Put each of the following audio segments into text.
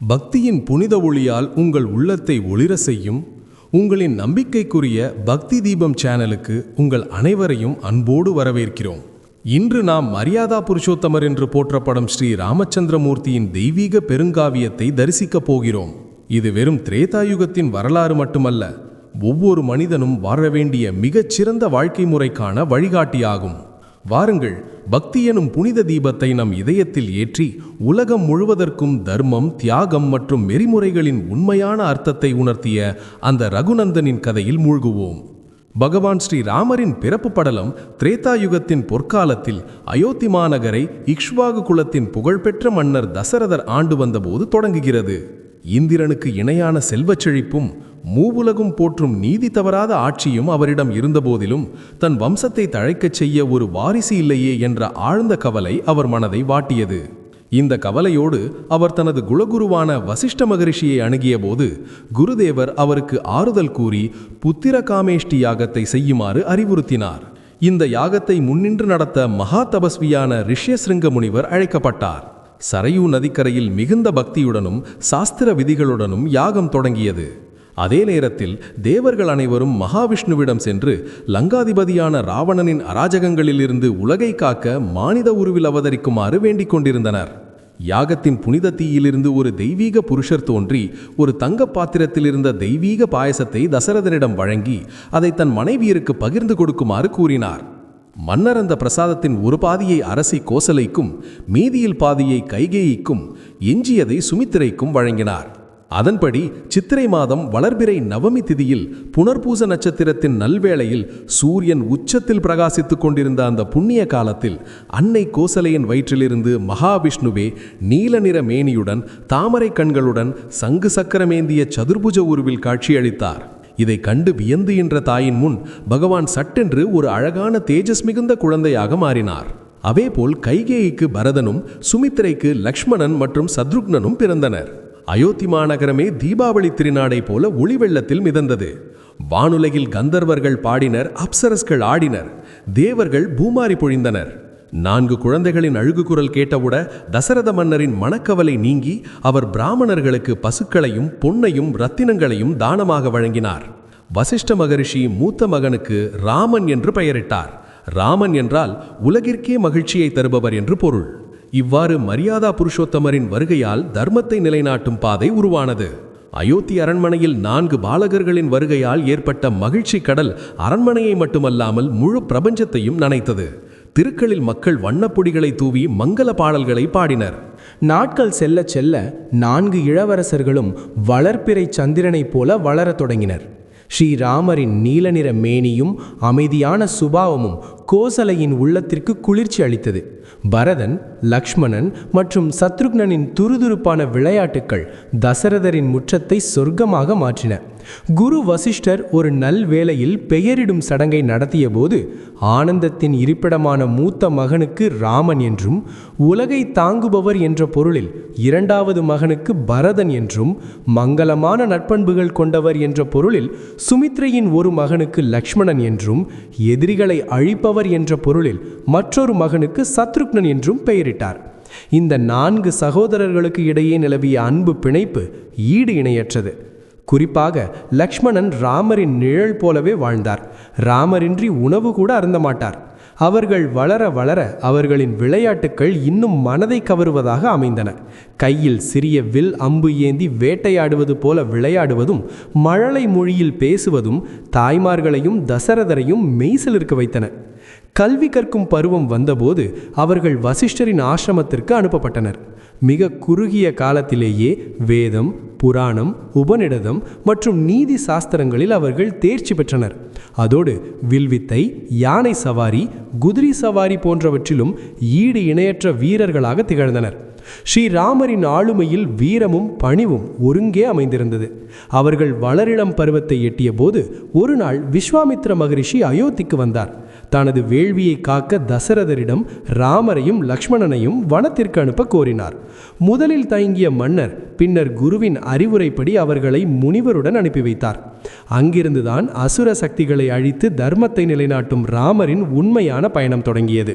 பக்தியின் புனித ஒளியால் உங்கள் உள்ளத்தை ஒளிர செய்யும். உங்களின் நம்பிக்கைக்குரிய பக்தி தீபம் சேனலுக்கு உங்கள் அனைவரையும் அன்போடு வரவேற்கிறோம். இன்று நாம் மரியாதா புருஷோத்தமர் என்று போற்றப்படும் ஸ்ரீ ராமச்சந்திரமூர்த்தியின் தெய்வீக பெருங்காவியத்தை தரிசிக்கப் போகிறோம். இது வெறும் திரேதாயுகத்தின் வரலாறு மட்டுமல்ல ஒவ்வொரு மனிதனும் வாழ வேண்டிய மிகச்சிறந்த வாழ்க்கை முறைக்கான வழிகாட்டியாகும். வாருங்கள் பக்தி எனும் புனித தீபத்தை நம் இதயத்தில் ஏற்றி உலகம் முழுவதற்கும் தர்மம் தியாகம் மற்றும் நெறிமுறைகளின் உண்மையான அர்த்தத்தை உணர்த்திய அந்த ரகுநந்தனின் கதையில் மூழ்குவோம். பகவான் ஸ்ரீ ராமரின் பிறப்பு படலம் திரேதா யுகத்தின் பொற்காலத்தில் அயோத்தி மாநகரை இக்ஷ்வாகு குலத்தின் புகழ்பெற்ற மன்னர் தசரதர் ஆண்டு வந்தபோது தொடங்குகிறது. இந்திரனுக்கு இணையான செல்வச் செழிப்பும் மூவுலகும் போற்றும் நீதி தவறாத ஆட்சியும் அவரிடம் இருந்தபோதிலும் தன் வம்சத்தை தழைக்கச் செய்ய ஒரு வாரிசு இல்லையே என்ற ஆழ்ந்த கவலை அவர் மனதை வாட்டியது. இந்த கவலையோடு அவர் தனது குலகுருவான வசிஷ்ட மகரிஷியை அணுகியபோது குருதேவர் அவருக்கு ஆறுதல் கூறி புத்திர காமேஷ்டி யாகத்தை செய்யுமாறு அறிவுறுத்தினார். இந்த யாகத்தை முன்னின்று நடத்த மகா தபஸ்வியான ரிஷ்யசிருங்க முனிவர் அழைக்கப்பட்டார். சரையூ நதிக்கரையில் மிகுந்த பக்தியுடனும் சாஸ்திர விதிகளுடனும் யாகம் தொடங்கியது. அதே நேரத்தில் தேவர்கள் அனைவரும் மகாவிஷ்ணுவிடம் சென்று லங்காதிபதியான ராவணனின் அராஜகங்களிலிருந்து உலகை காக்க மானித உருவில் அவதரிக்குமாறு வேண்டிக் கொண்டிருந்தனர். யாகத்தின் புனித தீயிலிருந்து ஒரு தெய்வீக புருஷர் தோன்றி ஒரு தங்கப் பாத்திரத்தில் இருந்த தெய்வீக பாயசத்தை தசரதனிடம் வழங்கி அதை தன் மனைவியருக்கு பகிர்ந்து கொடுக்குமாறு கூறினார். மன்னர் அந்த பிரசாதத்தின் ஒரு பாதியை அரசி கோசலைக்கும் மீதியில் பாதியை கைகேயிக்கும் எஞ்சியதை சுமித்திரைக்கும் வழங்கினார். அதன்படி சித்திரை மாதம் வளர்பிறை நவமி திதியில் புனர்பூச நட்சத்திரத்தின் நல்வேளையில் சூரியன் உச்சத்தில் பிரகாசித்துக் கொண்டிருந்த அந்த புண்ணிய காலத்தில் அன்னை கோசலையின் வயிற்றிலிருந்து மகாவிஷ்ணுவே நீல நிற மேனியுடன் தாமரை கண்களுடன் சங்கு சக்கரமேந்திய சதுர்புஜ உருவில் காட்சியளித்தார். இதை கண்டு வியந்து என்ற தாயின் முன் பகவான் சட்டென்று ஒரு அழகான தேஜஸ் மிகுந்த குழந்தையாக மாறினார். அதேபோல் கைகேயிக்கு பரதனும் சுமித்திரைக்கு லக்ஷ்மணன் மற்றும் சத்ருக்னனும் பிறந்தனர். அயோத்தி மாநகரமே தீபாவளி திருநாடை போல ஒளி வெள்ளத்தில் மிதந்தது. வானுலகில் கந்தர்வர்கள் பாடினர் அப்சரஸ்கள் ஆடினர் தேவர்கள் பூமாரி பொழிந்தனர். நான்கு குழந்தைகளின் அழுகு குரல் கேட்டவுட தசரத மன்னரின் மனக்கவலை நீங்கி அவர் பிராமணர்களுக்கு பசுக்களையும் பொன்னையும் ரத்தினங்களையும் தானமாக வழங்கினார். வசிஷ்ட மகரிஷி மூத்த மகனுக்கு ராமன் என்று பெயரிட்டார். ராமன் என்றால் உலகிற்கே மகிழ்ச்சியை தருபவர் என்று பொருள். இவ்வாறு மரியாதா புருஷோத்தமரின் வருகையால் தர்மத்தை நிலைநாட்டும் பாதை உருவானது. அயோத்தி அரண்மனையில் நான்கு பாலகர்களின் வருகையால் ஏற்பட்ட மகிழ்ச்சி கடல் அரண்மனையை மட்டுமல்லாமல் முழு பிரபஞ்சத்தையும் நனைத்தது. திருக்களில் மக்கள் வண்ணப்பொடிகளை தூவி மங்கள பாடல்களை பாடினர். நாட்கள் செல்ல செல்ல நான்கு இளவரசர்களும் வளர்ப்பிறை சந்திரனைப் போல வளரத் தொடங்கினர். ஸ்ரீராமரின் நீல நிற மேனியும் அமைதியான சுபாவமும் கோசலையின் உள்ளத்திற்கு குளிர்ச்சி அளித்தது. பரதன் லக்ஷ்மணன் மற்றும் சத்ருக்னனின் துருதுருப்பான விளையாட்டுக்கள் தசரதரின் முற்றத்தை சொர்க்கமாக மாற்றின. குரு வசிஷ்டர் ஒரு நல் வேளையில் பெயரிடும் சடங்கை நடத்திய போது ஆனந்தத்தின் இருப்பிடமான மூத்த மகனுக்கு ராமன் என்றும் உலகை தாங்குபவர் என்ற பொருளில் இரண்டாவது மகனுக்கு பரதன் என்றும் மங்களமான நட்பண்புகள் கொண்டவர் என்ற பொருளில் சுமித்ரையின் ஒரு மகனுக்கு லக்ஷ்மணன் என்றும் எதிரிகளை அழிப்பவர் என்ற பொருளில் மற்றொரு மகனுக்கு சத்ருக்னன் என்றும் பெயரிட்டார். இந்த நான்கு சகோதரர்களுக்கு இடையே நிலவிய அன்பு பிணைப்பு ஈடு இணையற்றது. குறிப்பாக லக்ஷ்மணன் ராமரின் நிழல் போலவே வாழ்ந்தார். ராமரின்றி உணவு கூட அருந்த மாட்டார். அவர்கள் வளர வளர அவர்களின் விளையாட்டுக்கள் இன்னும் மனதை கவருவதாக அமைந்தன. கையில் சிறிய வில் அம்பு ஏந்தி வேட்டையாடுவது போல விளையாடுவதும் மழலை மொழியில் பேசுவதும் தாய்மார்களையும் தசரதரையும் மெய்சிலிருக்க வைத்தன. கல்வி கற்கும் பருவம் வந்தபோது அவர்கள் வசிஷ்டரின் ஆசிரமத்திற்கு அனுப்பப்பட்டனர். மிக குறுகிய காலத்திலேயே வேதம் புராணம் உபநிடதம் மற்றும் நீதி சாஸ்திரங்களில் அவர்கள் தேர்ச்சி பெற்றனர். அதோடு வில்வித்தை யானை சவாரி குதிரை சவாரி போன்றவற்றிலும் ஈடு இணையற்ற வீரர்களாக திகழ்ந்தனர். ஸ்ரீராமரின் ஆளுமையில் வீரமும் பணிவும் ஒருங்கே அமைந்திருந்தது. அவர்கள் வளரிளம் பருவத்தை எட்டிய போது ஒரு நாள் விஸ்வாமித்ர மகரிஷி அயோத்திக்கு வந்தார். தனது வேள்வியை காக்க தசரதரிடம் ராமரையும் லக்ஷ்மணனையும் வனத்திற்கு அனுப்ப கோரினார். முதலில் தயங்கிய மன்னர் பின்னர் குருவின் அறிவுரைப்படி அவர்களை முனிவருடன் அனுப்பி வைத்தார். அங்கிருந்துதான் அசுர சக்திகளை அழித்து தர்மத்தை நிலைநாட்டும் ராமரின் உண்மையான பயணம் தொடங்கியது.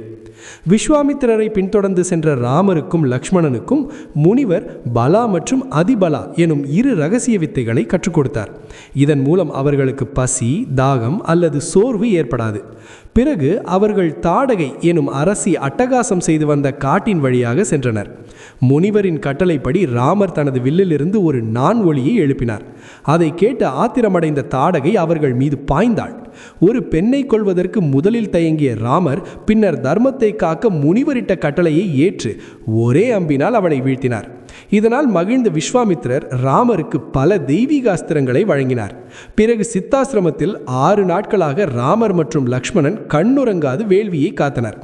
விஸ்வாமித்திரரை பின்தொடர்ந்து சென்ற ராமருக்கும் லக்ஷ்மண லக்ஷ்மணனுக்கும் முனிவர் பலா மற்றும் அதிபலா எனும் இரு ரகசிய வித்தைகளை கற்றுக் கொடுத்தார். இதன் மூலம் அவர்களுக்கு பசி தாகம் அல்லது சோர்வு ஏற்படாது. பிறகு அவர்கள் தாடகை எனும் அரசி அட்டகாசம் செய்து வந்த காட்டின் வழியாக சென்றனர். முனிவரின் கட்டளைப்படி ராமர் தனது வில்லிலிருந்து ஒரு நான் ஒளியை எழுப்பினார். அதை கேட்டு ஆத்திரமடைந்த தாடகை அவர்கள் மீது பாய்ந்தாள். ஒரு பெண்ணை கொள்வதற்கு முதலில் தயங்கிய ராமர் பின்னர் தர்மத்தை காக்க முனிவரிட்ட கட்டளையை ஏற்று ஒரே அம்பினால் அவளை வீழ்த்தினார். இதனால் மகிழ்ந்த விஸ்வாமித்திரர் ராமருக்கு பல தெய்வீக அஸ்திரங்களை வழங்கினார். பிறகு சித்தாசிரமத்தில் ஆறு நாட்களாக ராமர் மற்றும் லக்ஷ்மணன் கண்ணுறங்காது வேள்வியை காத்தனர்.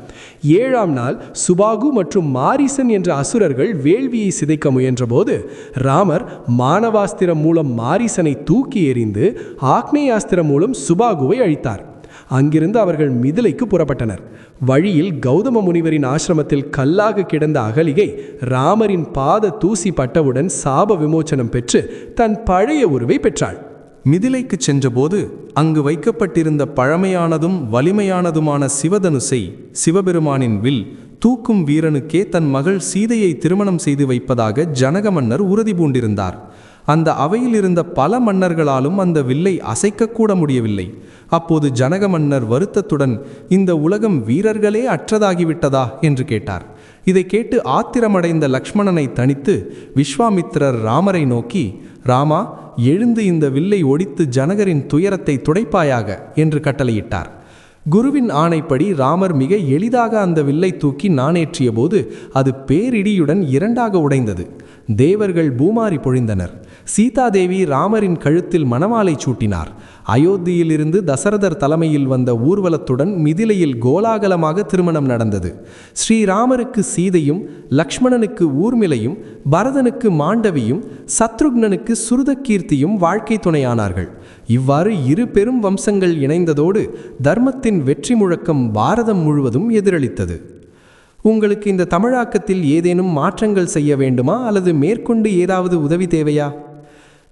ஏழாம் நாள் சுபாகு மற்றும் மாரிசன் என்ற அசுரர்கள் வேள்வியை சிதைக்க முயன்றபோது ராமர் மானவாஸ்திரம் மூலம் மாரிசனை தூக்கி எறிந்து ஆக்னேயாஸ்திரம் மூலம் சுபாகுவை அழித்தார். அங்கிருந்து அவர்கள் மிதிலைக்கு புறப்பட்டனர். வழியில் கௌதம முனிவரின் ஆசிரமத்தில் கல்லாக கிடந்த அகலிகை ராமரின் பாத தூசி பட்டவுடன் சாப விமோச்சனம் பெற்று தன் பழைய உருவை பெற்றாள். மிதிலைக்கு சென்றபோது அங்கு வைக்கப்பட்டிருந்த பழமையானதும் வலிமையானதுமான சிவதனுசை சிவபெருமானின் வில் தூக்கும் வீரனுக்கே தன் மகள் சீதையை திருமணம் செய்து வைப்பதாக ஜனக மன்னர் உறுதி பூண்டிருந்தார். அந்த அவையில் இருந்த பல மன்னர்களாலும் அந்த வில்லை அசைக்கக்கூட முடியவில்லை. அப்போது ஜனக மன்னர் வருத்தத்துடன் இந்த உலகம் வீரர்களே அற்றதாகிவிட்டதா? என்று கேட்டார். இதை கேட்டு ஆத்திரமடைந்த லக்ஷ்மணனை தனித்து விஸ்வாமித்திரர் ராமரை நோக்கி ராமா எழுந்து இந்த வில்லை ஒடித்து ஜனகரின் துயரத்தை துடைப்பாயாக? என்று கட்டளையிட்டார். குருவின் ஆணைப்படி ராமர் மிக எளிதாக அந்த வில்லை தூக்கி நாணேற்றிய போது அது பேரிடியுடன் இரண்டாக உடைந்தது. தேவர்கள் பூமாரி பொழிந்தனர். சீதாதேவி ராமரின் கழுத்தில் மணமாலை சூட்டினார். அயோத்தியிலிருந்து தசரதர் தலைமையில் வந்த ஊர்வலத்துடன் மிதிலையில் கோலாகலமாக திருமணம் நடந்தது. ஸ்ரீராமருக்கு சீதையும் லக்ஷ்மணனுக்கு ஊர்மிளையும் பரதனுக்கு மாண்டவியும் சத்ருக்னனுக்கு சுருதகீர்த்தியும் வாழ்க்கை துணையானார்கள். இவ்வாறு இரு பெரும் வம்சங்கள் இணைந்ததோடு தர்மத்தின் வெற்றி முழக்கம் பாரதம் முழுவதும் எதிரொலித்தது. உங்களுக்கு இந்த தமிழாக்கத்தில் ஏதேனும் மாற்றங்கள் செய்ய வேண்டுமா? அல்லது மேற்கொண்டு ஏதாவது உதவி தேவையா?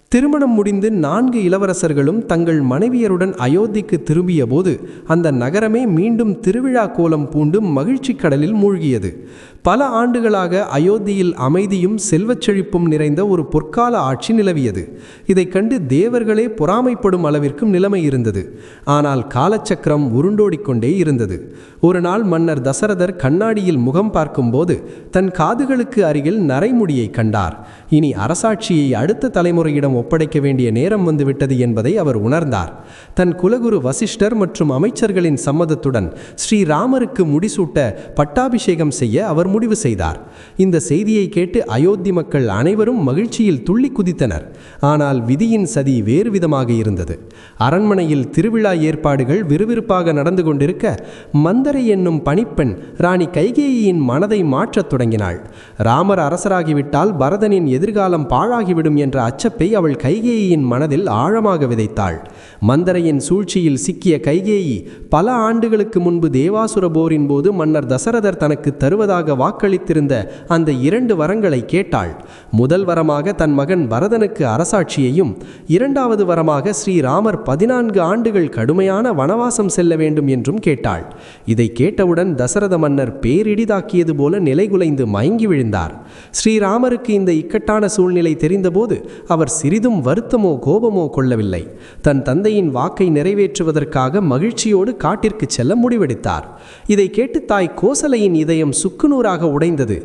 திருமணம் முடிந்து நான்கு இளவரசர்களும் தங்கள் மனைவியருடன் அயோத்திக்கு திரும்பிய போது அந்த நகரமே மீண்டும் திருவிழா கோலம் பூண்டு மகிழ்ச்சி கடலில் மூழ்கியது. பல ஆண்டுகளாக அயோத்தியில் அமைதியும் செல்வச் செழிப்பும் நிறைந்த ஒரு பொற்கால ஆட்சி நிலவியது. இதைக் கண்டு தேவர்களே பொறாமைப்படும் அளவிற்கும் நிலைமை இருந்தது. ஆனால் காலச்சக்கரம் உருண்டோடிக்கொண்டே இருந்தது. ஒரு நாள் மன்னர் தசரதர் கண்ணாடியில் முகம் பார்க்கும்போது தன் காதுகளுக்கு அருகில் நரைமுடியை கண்டார். இனி அரசாட்சியை அடுத்த தலைமுறையிடம் ஒப்படைக்க வேண்டிய நேரம் வந்துவிட்டது என்பதை அவர் உணர்ந்தார். தன் குலகுரு வசிஷ்டர் மற்றும் அமைச்சர்களின் சம்மதத்துடன் ஸ்ரீராமருக்கு முடிசூட்ட பட்டாபிஷேகம் செய்ய அவர் முடிவு செய்தார். இந்த செய்தியை கேட்டு அயோத்தி மக்கள் அனைவரும் மகிழ்ச்சியில் துள்ளி குதித்தனர். ஆனால் விதியின் சதி வேறு விதமாக இருந்தது. அரண்மனையில் திருவிழா ஏற்பாடுகள் விறுவிறுப்பாக நடந்து கொண்டிருக்க மந்தரை என்னும் பணிப்பெண் ராணி கைகேயின் மனதை மாற்றத் தொடங்கினாள். ராமர் அரசராகிவிட்டால் பரதனின் எதிர்காலம் பாழாகிவிடும் என்ற அச்சப்பை அவள் கைகேயியின் மனதில் ஆழமாக விதைத்தாள். மந்தரையின் சூழ்ச்சியில் சிக்கிய கைகேயி பல ஆண்டுகளுக்கு முன்பு தேவாசுர போரின் போது மன்னர் தசரதர் தனக்கு தருவதாக வாக்களித்திருந்த அந்த இரண்டு வரங்களை கேட்டாள். முதல் வரமாக தன் மகன் பரதனுக்கு அரசாட்சியையும் இரண்டாவது வரமாக ஸ்ரீராமர் பதினான்கு ஆண்டுகள் கடுமையான வனவாசம் செல்ல வேண்டும் என்றும் கேட்டாள். இதை கேட்டவுடன் தசரத மன்னர் பேரிடிதாக்கியது போல நிலைகுலைந்து மயங்கி விழுந்தார். ஸ்ரீராமருக்கு இந்த இக்கட்டான சூழ்நிலை தெரிந்தபோது அவர் சிறிதும் வருத்தமோ கோபமோ கொள்ளவில்லை. தன் தந்தையின் வாக்கை நிறைவேற்றுவதற்காக மகிழ்ச்சியோடு காட்டிற்கு செல்ல முடிவெடுத்தார். இதை கேட்டு தாய் கோசலையின் இதயம் சுக்குநூறாக உடைந்தது.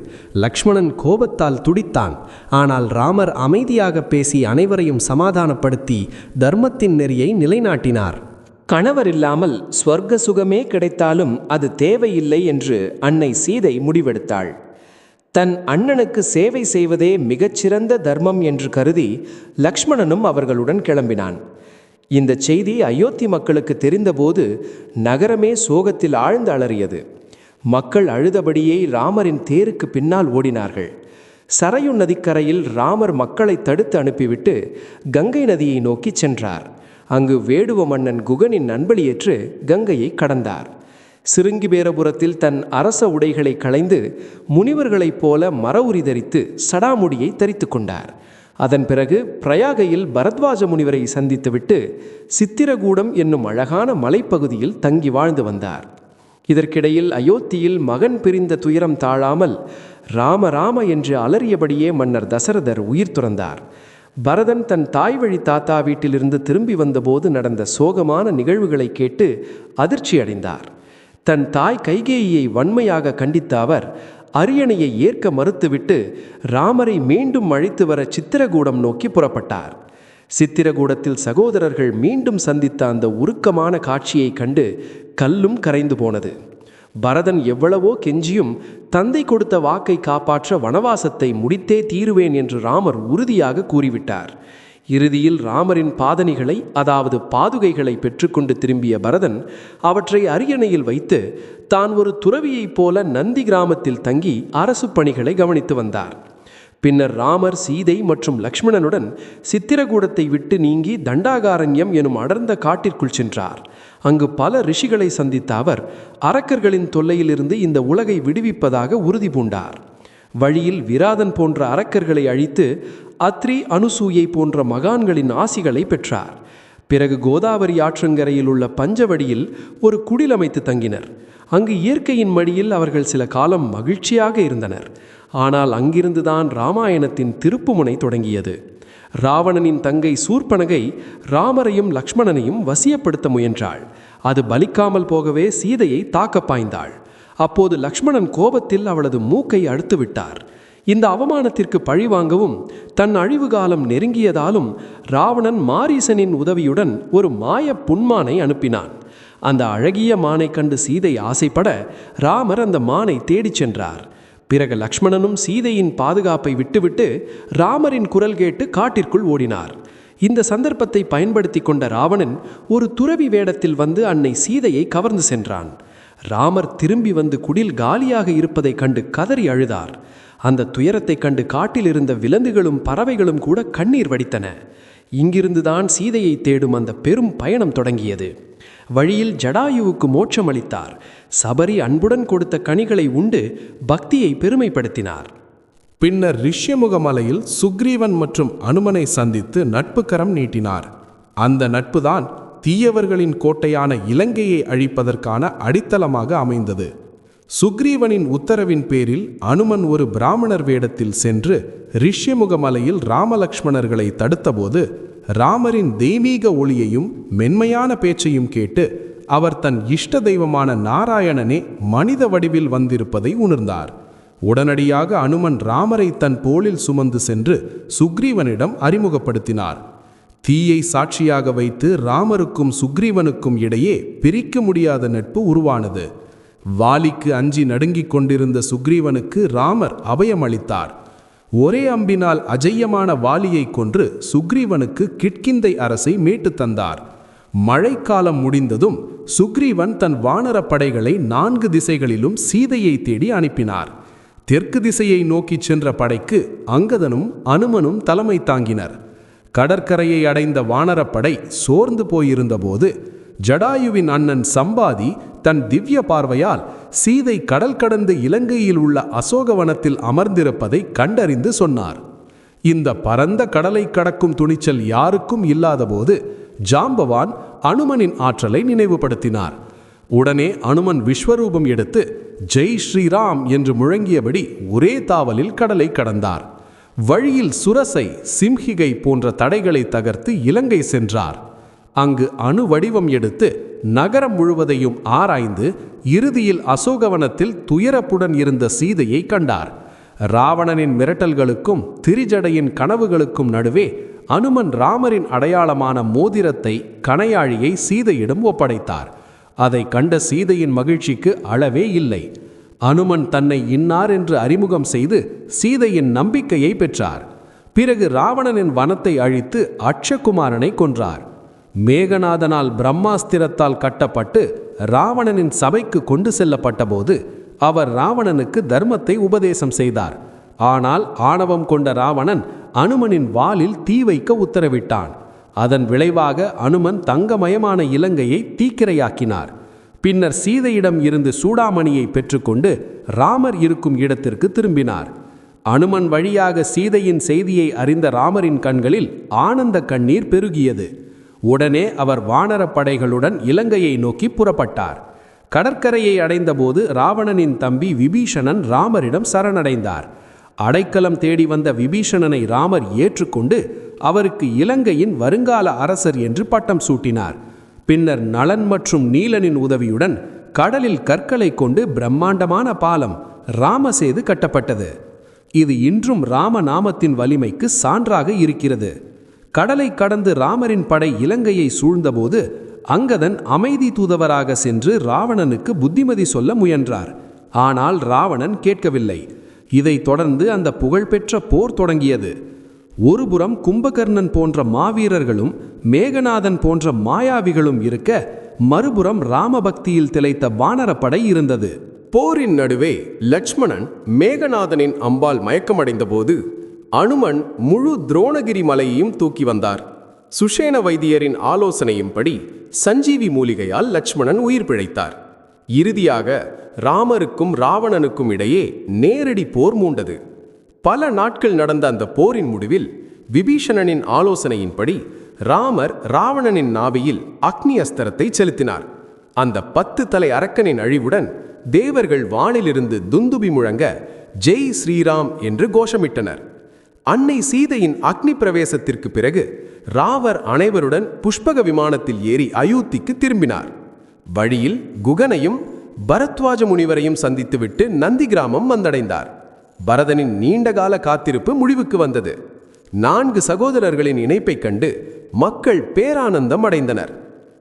லக்ஷ்மணன் கோபத்தால் துடித்தான். ஆனால் ராமர் அமைதியாக பேசி அனைவரையும் சமாதானப்படுத்தி தர்மத்தின் நெறியை நிலைநாட்டினார். கணவர் இல்லாமல் ஸ்வர்க்க சுகமே கிடைத்தாலும் அது தேவையில்லை என்று அன்னை சீதை முடிவெடுத்தாள். தன் அண்ணனுக்கு சேவை செய்வதே மிகச்சிறந்த தர்மம் என்று கருதி லக்ஷ்மணனும் அவர்களுடன் கிளம்பினான். இந்த செய்தி அயோத்தி மக்களுக்கு தெரிந்தபோது நகரமே சோகத்தில் ஆழ்ந்து அலறியது. மக்கள் அழுதபடியே ராமரின் தேருக்கு பின்னால் ஓடினார்கள். சரையு நதிக்கரையில் ராமர் மக்களை தடுத்து அனுப்பிவிட்டு கங்கை நதியை நோக்கி சென்றார். அங்கு வேடுவ மன்னன் குகனின் நண்பலியேற்று கங்கையை கடந்தார். சிருங்கிபேரபுரத்தில் தன் அரச உடைகளை களைந்து முனிவர்களைப் போல மர உரி தரித்து சடாமுடியை தரித்து கொண்டார். அதன் பிறகு பிரயாகையில் பரத்வாஜ முனிவரை சந்தித்துவிட்டு சித்திரகூடம் என்னும் அழகான மலைப்பகுதியில் தங்கி வாழ்ந்து வந்தார். இதற்கிடையில் அயோத்தியில் மகன் பிரிந்த துயரம் தாழாமல் ராம ராம என்று அலறியபடியே மன்னர் தசரதர் உயிர் துறந்தார். பரதன் தன் தாய் வழி தாத்தா வீட்டிலிருந்து திரும்பி வந்தபோது நடந்த சோகமான நிகழ்வுகளை கேட்டு அதிர்ச்சி அடைந்தார் தன் தாய் கைகேயியை வன்மையாக கண்டித்த அவர் அரியணையை ஏற்க மறுத்துவிட்டு ராமரை மீண்டும் அழைத்து வர சித்திரகூடம் நோக்கி புறப்பட்டார். சித்திரகூடத்தில் சகோதரர்கள் மீண்டும் சந்தித்த அந்த உருக்கமான காட்சியைக் கண்டு கல்லும் கரைந்து போனது. பரதன் எவ்வளவோ கெஞ்சியும் தந்தை கொடுத்த வாக்கை காப்பாற்ற வனவாசத்தை முடித்தே தீருவேன் என்று ராமர் உறுதியாக கூறிவிட்டார். இறுதியில் ராமரின் பாதணிகளை அதாவது பாதுகைகளை பெற்றுக்கொண்டு திரும்பிய பரதன் அவற்றை அரியணையில் வைத்து தான் ஒரு துறவியைப் போல நந்தி கிராமத்தில் தங்கி அரசு பணிகளை கவனித்து வந்தார். பின்னர் ராமர் சீதை மற்றும் லக்ஷ்மணனுடன் சித்திரகூடத்தை விட்டு நீங்கி தண்டாகாரண்யம் எனும் அடர்ந்த காட்டிற்குள் சென்றார். அங்கு பல ரிஷிகளை சந்தித்த அவர் அரக்கர்களின் தொல்லையிலிருந்து இந்த உலகை விடுவிப்பதாக உறுதி பூண்டார். வழியில் விராதன் போன்ற அரக்கர்களை அழித்து அத்ரி அனுசூயை போன்ற மகான்களின் ஆசிகளை பெற்றார். பிறகு கோதாவரி ஆற்றங்கரையில் உள்ள பஞ்சவடியில் ஒரு குடில் அமைத்து தங்கினர். அங்கு இயற்கையின் மடியில் அவர்கள் சில காலம் மகிழ்ச்சியாக இருந்தனர். ஆனால் அங்கிருந்துதான் ராமாயணத்தின் திருப்புமுனை தொடங்கியது. ராவணனின் தங்கை சூர்பனகை ராமரையும் லக்ஷ்மணனையும் வசியப்படுத்த முயன்றாள். அது பலிக்காமல் போகவே சீதையை தாக்க பாய்ந்தாள். அப்போது லக்ஷ்மணன் கோபத்தில் அவளது மூக்கை அழுத்துவிட்டார். இந்த அவமானத்திற்கு பழிவாங்கவும் தன் அழிவு காலம் நெருங்கியதாலும் ராவணன் மாரீசனின் உதவியுடன் ஒரு மாய புன்மானை அனுப்பினான். அந்த அழகிய மானை கண்டு சீதை ஆசைப்பட ராமர் அந்த மானை தேடிச் சென்றார். பிறகு லக்ஷ்மணனும் சீதையின் பாதுகாப்பை விட்டுவிட்டு ராமரின் குரல் கேட்டு காட்டிற்குள் ஓடினார். இந்த சந்தர்ப்பத்தை பயன்படுத்தி கொண்ட ராவணன் ஒரு துறவி வேடத்தில் வந்து அன்னை சீதையை கவர்ந்து சென்றான். ராமர் திரும்பி வந்து குடில் காலியாக இருப்பதைக் கண்டு கதறி அழுதார். அந்த துயரத்தைக் கண்டு காட்டில் இருந்த விலங்குகளும் பறவைகளும் கூட கண்ணீர் வடித்தன. இங்கிருந்துதான் சீதையை தேடும் அந்த பெரும் பயணம் தொடங்கியது. வழியில் ஜடாயுவுக்கு மோட்சம் அளித்தார். சபரி அன்புடன் கொடுத்த கனிகளை உண்டு பக்தியை பெருமைப்படுத்தினார். பின்னர் ரிஷ்யமுக மலையில் சுக்ரீவன் மற்றும் அனுமனை சந்தித்து நட்பு கரம் நீட்டினார். அந்த நட்புதான் தீயவர்களின் கோட்டையான இலங்கையை அழிப்பதற்கான அடித்தளமாக அமைந்தது. சுக்ரீவனின் உத்தரவின் பேரில் அனுமன் ஒரு பிராமணர் வேடத்தில் சென்று ரிஷ்யமுகமலையில் ராமலக்ஷ்மணர்களை தடுத்தபோது ராமரின் தெய்வீக ஒளியையும் மென்மையான பேச்சையும் கேட்டு அவர் தன் இஷ்ட தெய்வமான நாராயணனே மனித வடிவில் வந்திருப்பதை உணர்ந்தார். உடனடியாக அனுமன் ராமரை தன் போலில் சுமந்து சென்று சுக்ரீவனிடம் அறிமுகப்படுத்தினார். தீயை சாட்சியாக வைத்து ராமருக்கும் சுக்ரீவனுக்கும் இடையே பிரிக்க முடியாத நட்பு உருவானது. வாலிக்கு அஞ்சி நடுங்கிக் கொண்டிருந்த சுக்ரீவனுக்கு ராமர் அபயமளித்தார். ஒரே அம்பினால் அஜய்யமான வாலியை கொன்று சுக்ரீவனுக்கு கிட்கிந்தை அரசை மீட்டு தந்தார். மழைக்காலம் முடிந்ததும் சுக்ரீவன் தன் வானரப் படைகளை நான்கு திசைகளிலும் சீதையை தேடி அனுப்பினார். தெற்கு திசையை நோக்கிச் சென்ற படைக்கு அங்கதனும் அனுமனும் தலைமை தாங்கினர். கடற்கரையை அடைந்த வானரப்படை சோர்ந்து போயிருந்தபோது ஜடாயுவின் அண்ணன் சம்பாதி தன் திவ்ய பார்வையால் சீதை கடல் கடந்து இலங்கையில் உள்ள அசோகவனத்தில் அமர்ந்திருப்பதை கண்டறிந்து சொன்னார். இந்த பரந்த கடலை கடக்கும் துணிச்சல் யாருக்கும் இல்லாதபோது ஜாம்பவான் அனுமனின் ஆற்றலை நினைவுபடுத்தினார். உடனே அனுமன் விஸ்வரூபம் எடுத்து ஜெய் ஸ்ரீராம் என்று முழங்கியபடி ஒரே தாவலில் கடலை கடந்தார். வழியில் சுரசை சிம்ஹிகை போன்ற தடைகளை தகர்த்து இலங்கை சென்றார். அங்கு அணு வடிவம் எடுத்து நகரம் முழுவதையும் ஆராய்ந்து இறுதியில் அசோகவனத்தில் துயரப்புடன் இருந்த சீதையை கண்டார். ராவணனின் மிரட்டல்களுக்கும் திரிஜடையின் கனவுகளுக்கும் நடுவே அனுமன் ராமரின் அடையாளமான மோதிரத்தை கணையாழியை சீதையிடம் ஒப்படைத்தார். அதை கண்ட சீதையின் மகிழ்ச்சிக்கு அளவே இல்லை. அனுமன் தன்னை இன்னார் என்று அறிமுகம் செய்து சீதையின் நம்பிக்கையை பெற்றார். பிறகு ராவணனின் வனத்தை அழித்து அக்ஷகுமாரனை கொன்றார். மேகநாதனால் பிரம்மாஸ்திரத்தால் கட்டப்பட்டு ராவணனின் சபைக்கு கொண்டு செல்லப்பட்டபோது அவர் ராவணனுக்கு தர்மத்தை உபதேசம் செய்தார். ஆனால் ஆணவம் கொண்ட ராவணன் அனுமனின் வாலில் தீ வைக்க உத்தரவிட்டான். அதன் விளைவாக அனுமன் தங்கமயமான இலங்கையை தீக்கிரையாக்கினார். பின்னர் சீதையிடம் இருந்து சூடாமணியை பெற்றுக்கொண்டு ராமர் இருக்கும் இடத்திற்கு திரும்பினார். அனுமன் வழியாக சீதையின் செய்தியை அறிந்த ராமரின் கண்களில் ஆனந்த கண்ணீர் பெருகியது. உடனே அவர் வானரப் படைகளுடன் இலங்கையை நோக்கி புறப்பட்டார். கடற்கரையை அடைந்தபோது ராவணனின் தம்பி விபீஷணன் ராமரிடம் சரணடைந்தார். அடைக்கலம் தேடி வந்த விபீஷணனை ராமர் ஏற்றுக்கொண்டு அவருக்கு இலங்கையின் வருங்கால அரசர் என்று பட்டம் சூட்டினார். பின்னர் நலன் மற்றும் நீலனின் உதவியுடன் கடலில் கற்களை கொண்டு பிரம்மாண்டமான பாலம் ராமசேது கட்டப்பட்டது. இது இன்றும் ராமநாமத்தின் வலிமைக்கு சான்றாக இருக்கிறது. கடலை கடந்து ராமரின் படை இலங்கையை சூழ்ந்தபோது அங்கதன் அமைதி தூதவராக சென்று ராவணனுக்கு புத்திமதி சொல்ல முயன்றார். ஆனால் ராவணன் கேட்கவில்லை. இதைத் தொடர்ந்து அந்த புகழ்பெற்ற போர் தொடங்கியது. ஒருபுறம் கும்பகர்ணன் போன்ற மாவீரர்களும் மேகநாதன் போன்ற மாயாவிகளும் இருக்க மறுபுறம் ராமபக்தியில் திளைத்த வானரப்படை இருந்தது. போரின் நடுவே லட்சுமணன் மேகநாதனின் அம்பால் மயக்கமடைந்தபோது அனுமன் முழு துரோணகிரி மலையையும் தூக்கி வந்தார். சுஷேன வைத்தியரின் ஆலோசனையின்படி சஞ்சீவி மூலிகையால் லட்சுமணன் உயிர் பிழைத்தார். இறுதியாக ராமருக்கும் ராவணனுக்கும் இடையே நேரடி போர் மூண்டது. பல நாட்கள் நடந்த அந்த போரின் முடிவில் விபீஷணனின் ஆலோசனையின்படி ராமர் ராவணனின் நாவியில் அக்னி அஸ்திரத்தை செலுத்தினார். அந்த பத்து தலை அரக்கனின் அழிவுடன் தேவர்கள் வானிலிருந்து துந்துபி முழங்க ஜெய் ஸ்ரீராம் என்று கோஷமிட்டனர். அன்னை சீதையின் அக்னி பிரவேசத்திற்கு பிறகு ராவர் அனைவருடன் புஷ்பக விமானத்தில் ஏறி அயோத்திக்கு திரும்பினார். வழியில் குகனையும் பரத்வாஜ முனிவரையும் சந்தித்துவிட்டு நந்தி கிராமம் வந்தடைந்தார். பரதனின் நீண்டகால காத்திருப்பு முடிவுக்கு வந்தது. நான்கு சகோதரர்களின் இணைப்பைக் கண்டு மக்கள் பேரானந்தம் அடைந்தனர்.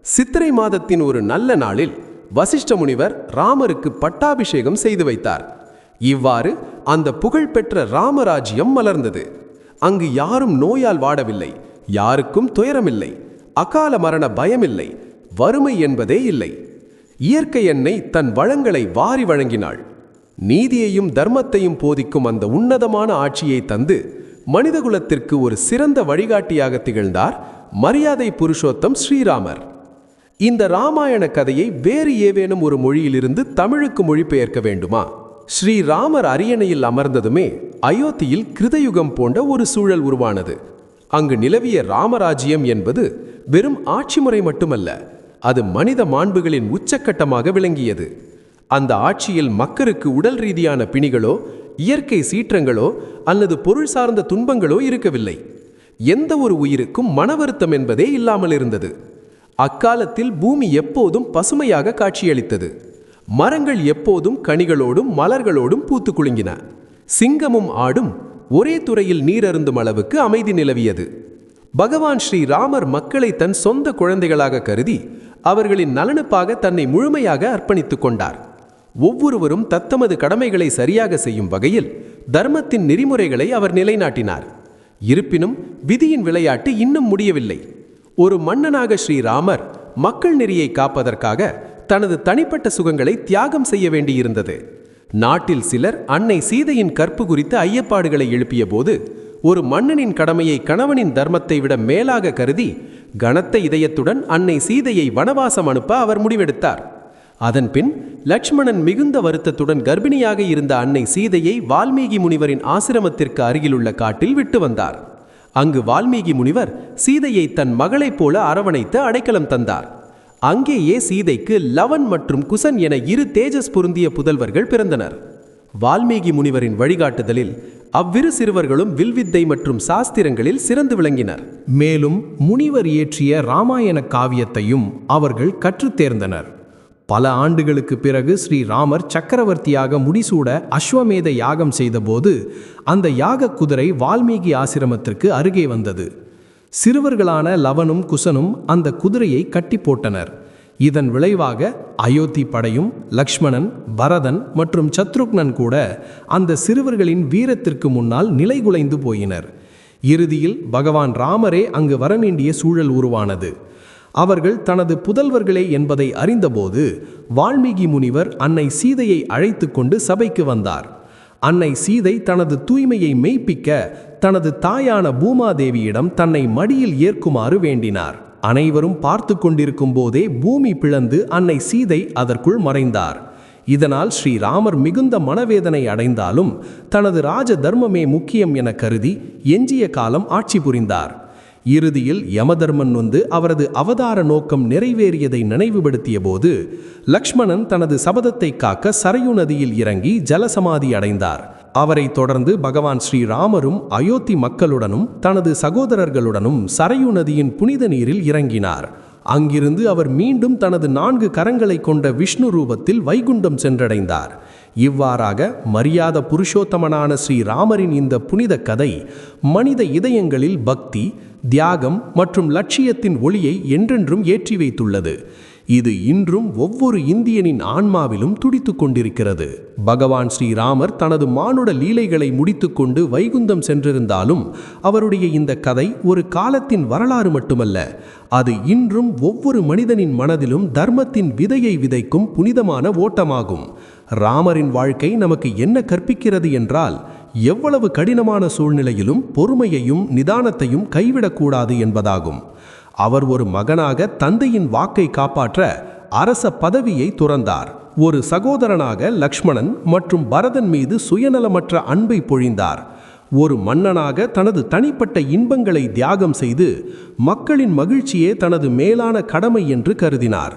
சித்திரை மாதத்தின் ஒரு நல்ல நாளில் வசிஷ்ட முனிவர் ராமருக்கு பட்டாபிஷேகம் செய்து வைத்தார். இவ்வாறு அந்த புகழ்பெற்ற ராமராஜ்யம் மலர்ந்தது. அங்கு யாரும் நோயால் வாடவில்லை யாருக்கும் துயரமில்லை அகால மரண பயமில்லை வறுமை என்பதே இல்லை. இயற்கை எண்ணெய் தன் வளங்களை வாரி வழங்கினாள். நீதியையும் தர்மத்தையும் போதிக்கும் அந்த உன்னதமான ஆட்சியை தந்து மனிதகுலத்திற்கு ஒரு சிறந்த வழிகாட்டியாக திகழ்ந்தார் மரியாதை புருஷோத்தம் ஸ்ரீராமர். இந்த ராமாயண கதையை வேறு ஏவேனும் ஒரு மொழியிலிருந்து தமிழுக்கு மொழிபெயர்க்க வேண்டுமா? ஸ்ரீராமர் அரியணையில் அமர்ந்ததுமே அயோத்தியில் கிருதயுகம் போன்ற ஒரு சூழல் உருவானது. அங்கு நிலவிய ராமராஜ்யம் என்பது வெறும் ஆட்சி முறை மட்டுமல்ல அது மனித மாண்புகளின் உச்சக்கட்டமாக விளங்கியது. அந்த ஆட்சியில் மக்களுக்கு உடல் ரீதியான பிணிகளோ இயற்கை சீற்றங்களோ அல்லது பொருள் சார்ந்த துன்பங்களோ இருக்கவில்லை. எந்த ஒரு உயிருக்கும் மன வருத்தம் என்பதே இல்லாமல் இருந்தது. அக்காலத்தில் பூமி எப்போதும் பசுமையாக காட்சியளித்தது. மரங்கள் எப்போதும் கனிகளோடும் மலர்களோடும் பூத்து குலுங்கின. சிங்கமும் ஆடும் ஒரே துறையில் நீரருந்தும் அளவுக்கு அமைதி நிலவியது. பகவான் ஸ்ரீ ராமர் மக்களை தன் சொந்த குழந்தைகளாக கருதி அவர்களின் நலனுக்காக தன்னை முழுமையாக அர்ப்பணித்துக் கொண்டார். ஒவ்வொருவரும் தத்தமது கடமைகளை சரியாக செய்யும் வகையில் தர்மத்தின் நெறிமுறைகளை அவர் நிலைநாட்டினார். இருப்பினும் விதியின் விளையாட்டு இன்னும் முடியவில்லை. ஒரு மன்னனாக ஸ்ரீராமர் மக்கள் நெறியை காப்பதற்காக தனது தனிப்பட்ட சுகங்களை தியாகம் செய்ய வேண்டியிருந்தது. நாட்டில் சிலர் அன்னை சீதையின் கற்பு குறித்து ஐயப்பாடுகளை எழுப்பிய போது ஒரு மன்னனின் கடமையை கணவனின் தர்மத்தை விட மேலாக கருதி கனத்த இதயத்துடன் அன்னை சீதையை வனவாசம் அனுப்ப அவர் முடிவெடுத்தார். அதன்பின் லட்சுமணன் மிகுந்த வருத்தத்துடன் கர்ப்பிணியாக இருந்த அன்னை சீதையை வால்மீகி முனிவரின் ஆசிரமத்திற்கு அருகிலுள்ள காட்டில் விட்டு வந்தார். அங்கு வால்மீகி முனிவர் சீதையை தன் மகளைப் போல அரவணைத்து அடைக்கலம் தந்தார். அங்கேயே சீதைக்கு லவன் மற்றும் குசன் என இரு தேஜஸ் பொருந்திய புதல்வர்கள் பிறந்தனர். வால்மீகி முனிவரின் வழிகாட்டுதலில் அவ்விரு சிறுவர்களும் வில்வித்தை மற்றும் சாஸ்திரங்களில் சிறந்து விளங்கினர். மேலும் முனிவர் இயற்றிய ராமாயண காவியத்தையும் அவர்கள் கற்றுத் தேர்ந்தனர். பல ஆண்டுகளுக்கு பிறகு ஸ்ரீராமர் சக்கரவர்த்தியாக முடிசூட அஸ்வமேத யாகம் செய்தபோது அந்த யாக குதிரை வால்மீகி ஆசிரமத்திற்கு அருகே வந்தது. சிறுவர்களான லவனும் குசனும் அந்த குதிரையை கட்டி போட்டனர். இதன் விளைவாக அயோத்தி படையும் லக்ஷ்மணன் பரதன் மற்றும் சத்ருக்னன் கூட அந்த சிறுவர்களின் வீரத்திற்கு முன்னால் நிலைகுலைந்து போயினர். இறுதியில் பகவான் ராமரே அங்கு வரவேண்டிய சூழல் உருவானது. அவர்கள் தனது புதல்வர்களே என்பதை அறிந்தபோது வால்மீகி முனிவர் அன்னை சீதையை அழைத்து கொண்டு சபைக்கு வந்தார். அன்னை சீதை தனது தூய்மையை மெய்ப்பிக்க தனது தாயான பூமாதேவியிடம் தன்னை மடியில் ஏற்குமாறு வேண்டினார். அனைவரும் பார்த்து கொண்டிருக்கும் போதே பூமி பிளந்து அன்னை சீதை அதற்குள் மறைந்தார். இதனால் ஸ்ரீராமர் மிகுந்த மனவேதனை அடைந்தாலும் தனது ராஜ தர்மமே முக்கியம் என கருதி எஞ்சிய காலம் ஆட்சி புரிந்தார். இறுதியில் யமதர்மன் வந்து அவரது அவதார நோக்கம் நிறைவேறியதை நினைவுபடுத்திய போது லக்ஷ்மணன் தனது சபதத்தை காக்க சரையு நதியில் இறங்கி ஜலசமாதி அடைந்தார். அவரை தொடர்ந்து பகவான் ஸ்ரீராமரும் அயோத்தி மக்களுடனும் தனது சகோதரர்களுடனும் சரையு நதியின் புனித நீரில் இறங்கினார். அங்கிருந்து அவர் மீண்டும் தனது நான்கு கரங்களை கொண்ட விஷ்ணு ரூபத்தில் வைகுண்டம் சென்றடைந்தார். இவ்வாறாக மரியாத புருஷோத்தமனான ஸ்ரீராமரின் இந்த புனித கதை மனித இதயங்களில் பக்தி தியாகம் மற்றும் லட்சியத்தின் ஒளியை என்றென்றும் ஏற்றி வைத்துள்ளது. இது இன்றும் ஒவ்வொரு இந்தியனின் ஆன்மாவிலும் துடித்து கொண்டிருக்கிறது. பகவான் ஸ்ரீராமர் தனது மானுட லீலைகளை முடித்துக்கொண்டு வைகுந்தம் சென்றிருந்தாலும் அவருடைய இந்த கதை ஒரு காலத்தின் வரலாறு மட்டுமல்ல அது இன்றும் ஒவ்வொரு மனிதனின் மனதிலும் தர்மத்தின் விதையை விதைக்கும் புனிதமான ஓட்டமாகும். ராமரின் வாழ்க்கை நமக்கு என்ன கற்பிக்கிறது என்றால் எவ்வளவு கடினமான சூழ்நிலையிலும் பொறுமையையும் நிதானத்தையும் கைவிடக்கூடாது என்பதாகும். அவர் ஒரு மகனாக தந்தையின் வாக்கை காப்பாற்ற அரச பதவியை துறந்தார். ஒரு சகோதரனாக லக்ஷ்மணன் மற்றும் பரதன் மீது சுயநலமற்ற அன்பை பொழிந்தார். ஒரு மன்னனாக தனது தனிப்பட்ட இன்பங்களை தியாகம் செய்து மக்களின் மகிழ்ச்சியே தனது மேலான கடமை என்று கருதினார்.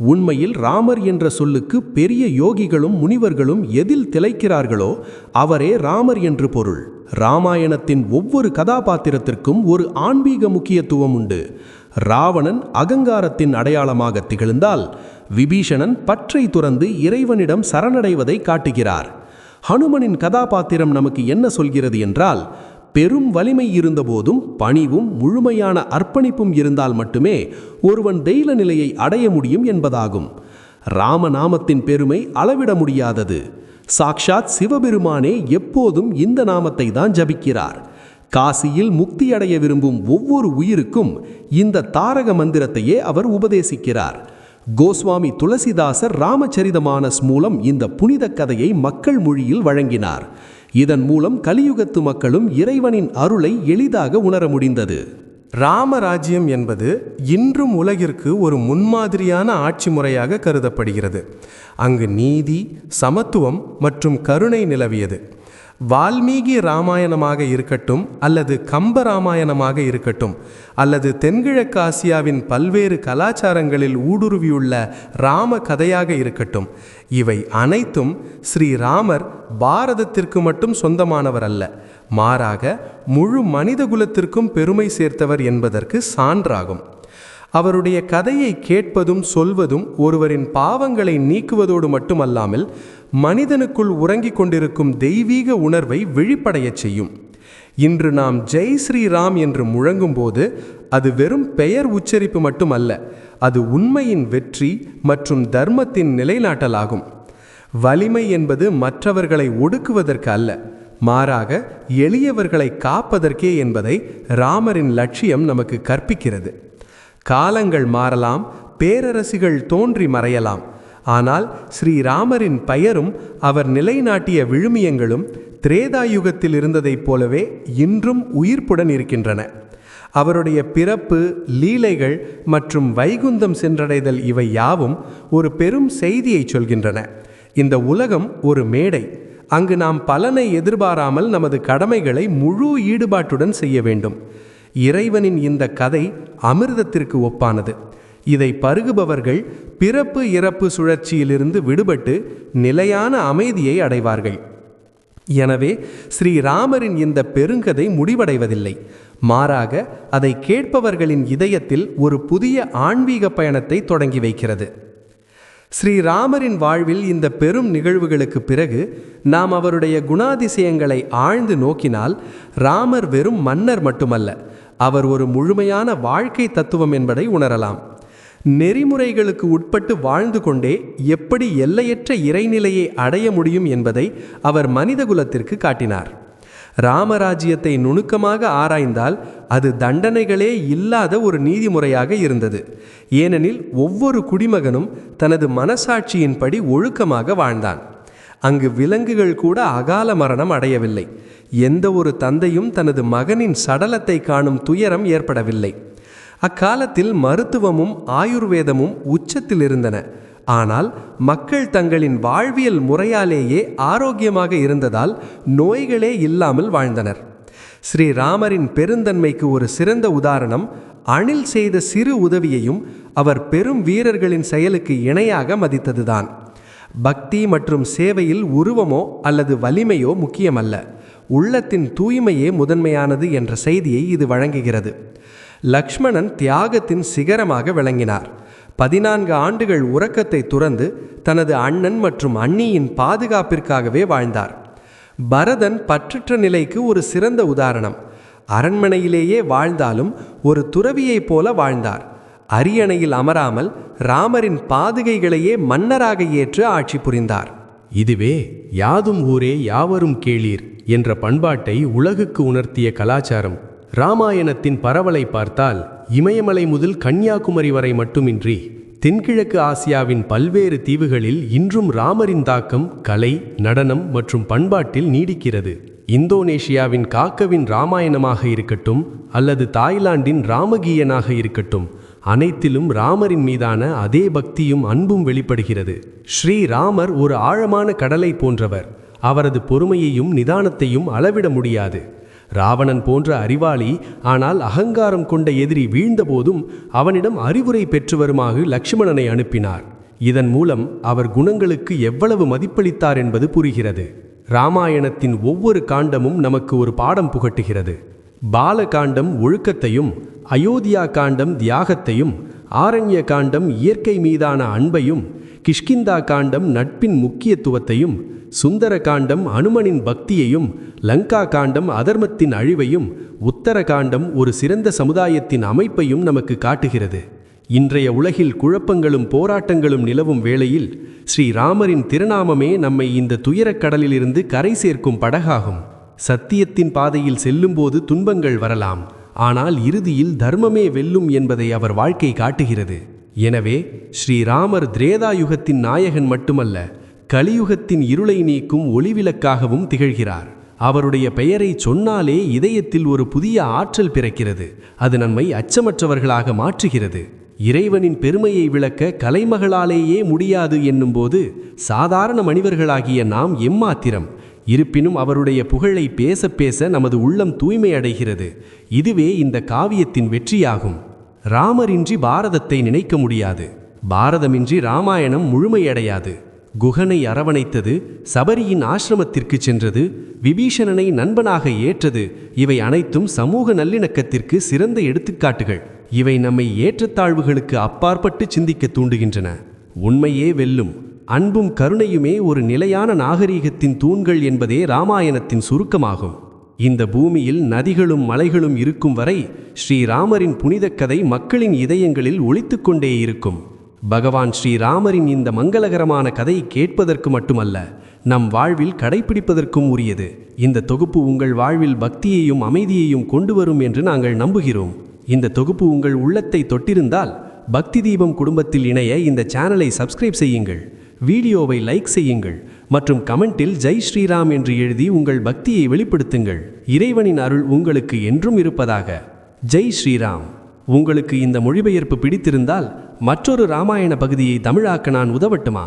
உண்மையில் ராமர் என்ற சொல்லுக்கு பெரிய யோகிகளும் முனிவர்களும் எதில் திளைக்கிறார்களோ அவரே ராமர் என்று பொருள். ராமாயணத்தின் ஒவ்வொரு கதாபாத்திரத்திற்கும் ஒரு ஆன்மீக முக்கியத்துவம் உண்டு. ராவணன் அகங்காரத்தின் அடையாளமாக திகழ்ந்தால் விபீஷணன் பற்றை துறந்து இறைவனிடம் சரணடைவதை காட்டுகிறார். ஹனுமனின் கதாபாத்திரம் நமக்கு என்ன சொல்கிறது என்றால் பெரும் வலிமை இருந்தபோதும் பணிவும் முழுமையான அர்ப்பணிப்பும் இருந்தால் மட்டுமே ஒருவன் தெய்வ நிலையை அடைய முடியும் என்பதாகும். ராமநாமத்தின் பெருமை அளவிட முடியாதது. சாக்ஷாத் சிவபெருமானே எப்போதும் இந்த நாமத்தை தான் ஜபிக்கிறார். காசியில் முக்தியடைய விரும்பும் ஒவ்வொரு உயிருக்கும் இந்த தாரக மந்திரத்தையே அவர் உபதேசிக்கிறார். கோஸ்வாமி துளசிதாசர் ராமச்சரிதமானஸ் மூலம் இந்த புனித கதையை மக்கள் மொழியில் வழங்கினார். இதன் மூலம் கலியுகத்து மக்களும் இறைவனின் அருளை எளிதாக உணர முடிந்தது. ராமராஜ்யம் என்பது இன்றும் உலகிற்கு ஒரு முன்மாதிரியான ஆட்சி முறையாக கருதப்படுகிறது. அங்கு நீதி சமத்துவம் மற்றும் கருணை நிலவியது. வால்மீகி ராமாயணமாக இருக்கட்டும் அல்லது கம்ப ராமாயணமாக இருக்கட்டும் அல்லது தென்கிழக்கு ஆசியாவின் பல்வேறு கலாச்சாரங்களில் ஊடுருவியுள்ள ராம கதையாக இருக்கட்டும் இவை அனைத்தும் ஸ்ரீராமர் பாரதத்திற்கு மட்டும் சொந்தமானவர் அல்ல மாறாக முழு மனித குலத்திற்கும் பெருமை சேர்த்தவர் என்பதற்கு சான்றாகும். அவருடைய கதையை கேட்பதும் சொல்வதும் ஒருவரின் பாவங்களை நீக்குவதோடு மட்டுமல்லாமல் மனிதனுக்குள் உறங்கிக் கொண்டிருக்கும் தெய்வீக உணர்வை விழிப்படையச் செய்யும். இன்று நாம் ஜெய் ஸ்ரீராம் என்று முழங்கும்போது அது வெறும் பெயர் உச்சரிப்பு மட்டுமல்ல அது உண்மையின் வெற்றி மற்றும் தர்மத்தின் நிலைநாட்டலாகும். வலிமை என்பது மற்றவர்களை ஒடுக்குவதற்கு அல்ல மாறாக எளியவர்களை காப்பதற்கே என்பதை ராமரின் லட்சியம் நமக்கு கற்பிக்கிறது. காலங்கள் மாறலாம் பேரரசுகள் தோன்றி மறையலாம். ஆனால் ஸ்ரீராமரின் பெயரும் அவர் நிலைநாட்டிய விழுமியங்களும் திரேதாயுகத்தில் இருந்ததைப் போலவே இன்றும் உயிர்ப்புடன் இருக்கின்றன. அவருடைய பிறப்பு லீலைகள் மற்றும் வைகுந்தம் சென்றடைதல் இவை யாவும் ஒரு பெரும் செய்தியை சொல்கின்றன. இந்த உலகம் ஒரு மேடை. அங்கு நாம் பலனை எதிர்பாராமல் நமது கடமைகளை முழு ஈடுபாட்டுடன் செய்ய வேண்டும். இறைவனின் இந்த கதை அமிர்தத்திற்கு ஒப்பானது. இதை பருகுபவர்கள் பிறப்பு இறப்பு சுழற்சியிலிருந்து விடுபட்டு நிலையான அமைதியை அடைவார்கள். எனவே ஸ்ரீராமரின் இந்த பெருங்கதை முடிவடைவதில்லை. மாறாக அதை கேட்பவர்களின் இதயத்தில் ஒரு புதிய ஆன்மீக பயணத்தை தொடங்கி வைக்கிறது. ஸ்ரீராமரின் வாழ்வில் இந்த பெரும் நிகழ்வுகளுக்கு பிறகு நாம் அவருடைய குணாதிசயங்களை ஆழ்ந்து நோக்கினால் ராமர் வெறும் மன்னர் மட்டுமல்ல அவர் ஒரு முழுமையான வாழ்க்கை தத்துவம் என்பதை உணரலாம். நெறிமுறைகளுக்கு உட்பட்டு வாழ்ந்து கொண்டே எப்படி எல்லையற்ற இறைநிலையை அடைய முடியும் என்பதை அவர் மனிதகுலத்திற்கு காட்டினார். ராமராஜ்யத்தை நுணுக்கமாக ஆராய்ந்தால் அது தண்டனைகளே இல்லாத ஒரு நீதிமுறையாக இருந்தது. ஏனெனில் ஒவ்வொரு குடிமகனும் தனது மனசாட்சியின்படி ஒழுக்கமாக வாழ்ந்தான். அங்கு விலங்குகள் கூட அகால மரணம் அடையவில்லை. எந்த ஒரு தந்தையும் தனது மகனின் சடலத்தை காணும் துயரம் ஏற்படவில்லை. அக்காலத்தில் மருத்துவமும் ஆயுர்வேதமும் உச்சத்தில் இருந்தன ஆனால் மக்கள் தங்களின் வாழ்வியல் முறையாலேயே ஆரோக்கியமாக இருந்ததால் நோய்களே இல்லாமல் வாழ்ந்தனர். ஸ்ரீராமரின் பெருந்தன்மைக்கு ஒரு சிறந்த உதாரணம் அணில் செய்த சிறு உதவியையும் அவர் பெரும் வீரர்களின் செயலுக்கு இணையாக மதித்ததுதான். பக்தி மற்றும் சேவையில் உருவமோ அல்லது வலிமையோ முக்கியமல்ல. உள்ளத்தின் தூய்மையே முதன்மையானது என்ற செய்தியை இது வழங்குகிறது. லக்ஷ்மணன் தியாகத்தின் சிகரமாக விளங்கினார். பதினான்கு ஆண்டுகள் உறக்கத்தை துறந்து தனது அண்ணன் மற்றும் அண்ணியின் பாதுகாப்பிற்காகவே வாழ்ந்தார். பரதன் பற்றற்ற நிலைக்கு ஒரு சிறந்த உதாரணம். அரண்மனையிலேயே வாழ்ந்தாலும் ஒரு துறவியைப் போல வாழ்ந்தார். அரியணையில் அமராமல் ராமரின் பாதுகைகளையே மன்னராக ஏற்று ஆட்சி புரிந்தார். இதுவே யாதும் ஊரே யாவரும் கேளீர் என்ற பண்பாட்டை உலகுக்கு உணர்த்திய கலாச்சாரம். ராமாயணத்தின் பரவலை பார்த்தால் இமயமலை முதல் கன்னியாகுமரி வரை மட்டுமின்றி தென்கிழக்கு ஆசியாவின் பல்வேறு தீவுகளில் இன்றும் ராமரின் தாக்கம் கலை நடனம் மற்றும் பண்பாட்டில் நீடிக்கிறது. இந்தோனேஷியாவின் காக்கவின் ராமாயணமாக இருக்கட்டும் அல்லது தாய்லாந்தின் ராமகீயனாக இருக்கட்டும் அனைத்திலும் ராமரின் மீதான அதே பக்தியும் அன்பும் வெளிப்படுகிறது. ஸ்ரீராமர் ஒரு ஆழமான கடலை போன்றவர். அவரது பொறுமையையும் நிதானத்தையும் அளவிட முடியாது. ராவணன் போன்ற அறிவாளி ஆனால் அகங்காரம் கொண்ட எதிரி வீழ்ந்தபோதும் அவனிடம் அறிவுரை பெற்று வருமாறு லக்ஷ்மணனை அனுப்பினார். இதன் மூலம் அவர் குணங்களுக்கு எவ்வளவு மதிப்பளித்தார் என்பது புரிகிறது. ராமாயணத்தின் ஒவ்வொரு காண்டமும் நமக்கு ஒரு பாடம் புகட்டுகிறது. பால காண்டம் ஒழுக்கத்தையும் அயோத்தியா காண்டம் தியாகத்தையும் ஆரண்ய காண்டம் இயற்கை மீதான அன்பையும் கிஷ்கிந்தா காண்டம் நட்பின் முக்கியத்துவத்தையும் சுந்தர காண்டம் அனுமனின் பக்தியையும் லங்கா காண்டம் அதர்மத்தின் அழிவையும் உத்தர காண்டம் ஒரு சிறந்த சமுதாயத்தின் அமைப்பையும் நமக்கு காட்டுகிறது. இன்றைய உலகில் குழப்பங்களும் போராட்டங்களும் நிலவும் வேளையில் ஸ்ரீராமரின் திருநாமமே நம்மை இந்த துயரக் கடலிலிருந்து கரை சேர்க்கும் படகாகும். சத்தியத்தின் பாதையில் செல்லும்போது துன்பங்கள் வரலாம் ஆனால் இறுதியில் தர்மமே வெல்லும் என்பதை அவர் வாழ்க்கை காட்டுகிறது. எனவே ஸ்ரீராமர் திரேதா யுகத்தின் நாயகன் மட்டுமல்ல கலியுகத்தின் இருளை நீக்கும் ஒளிவிளக்காகவும் திகழ்கிறார். அவருடைய பெயரை சொன்னாலே இதயத்தில் ஒரு புதிய ஆற்றல் பிறக்கிறது. அது நம்மை அச்சமற்றவர்களாக மாற்றுகிறது. இறைவனின் பெருமையை விளக்க கலைமகளாலேயே முடியாது என்னும்போது சாதாரண மனிதர்களாகிய நாம் எம்மாத்திரம்? இருப்பினும் அவருடைய புகழை பேச பேச நமது உள்ளம் தூய்மை அடைகிறது இதுவே இந்த காவியத்தின் வெற்றியாகும். ராமரின்றி பாரதத்தை நினைக்க முடியாது. பாரதமின்றி ராமாயணம் முழுமையடையாது. குகனை அரவணைத்தது சபரியின் ஆசிரமத்திற்கு சென்றது. விபீஷணனை நண்பனாக ஏற்றது. இவை அனைத்தும் சமூக நல்லிணக்கத்திற்கு சிறந்த எடுத்துக்காட்டுகள். இவை நம்மை ஏற்றத்தாழ்வுகளுக்கு அப்பாற்பட்டு சிந்திக்க தூண்டுகின்றன. உண்மையே வெல்லும். அன்பும் கருணையுமே ஒரு நிலையான நாகரீகத்தின் தூண்கள் என்பதே ராமாயணத்தின் சுருக்கமாகும். இந்த பூமியில் நதிகளும் மலைகளும் இருக்கும் வரை ஸ்ரீராமரின் புனிதக் கதை மக்களின் இதயங்களில் ஒலித்துக் கொண்டே இருக்கும். பகவான் ஸ்ரீராமரின் இந்த மங்களகரமான கதையை கேட்பதற்கு மட்டுமல்ல நம் வாழ்வில் கடைபிடிப்பதற்கும் உரியது. இந்த தொகுப்பு உங்கள் வாழ்வில் பக்தியையும் அமைதியையும் கொண்டு வரும் என்று நாங்கள் நம்புகிறோம். இந்த தொகுப்பு உங்கள் உள்ளத்தை தொட்டிருந்தால் பக்தி தீபம் குடும்பத்தில் இணைய இந்த சேனலை சப்ஸ்கிரைப் செய்யுங்கள். வீடியோவை லைக் செய்யுங்கள். மற்றும் கமெண்டில் ஜெய் ஸ்ரீராம் என்று எழுதி உங்கள் பக்தியை வெளிப்படுத்துங்கள். இறைவனின் அருள் உங்களுக்கு என்றும் இருப்பதாக. ஜெய் ஸ்ரீராம் உங்களுக்கு இந்த மொழிபெயர்ப்பு பிடித்திருந்தால் மற்றொரு ராமாயண பகுதியை தமிழாக்க நான் உதவட்டுமா?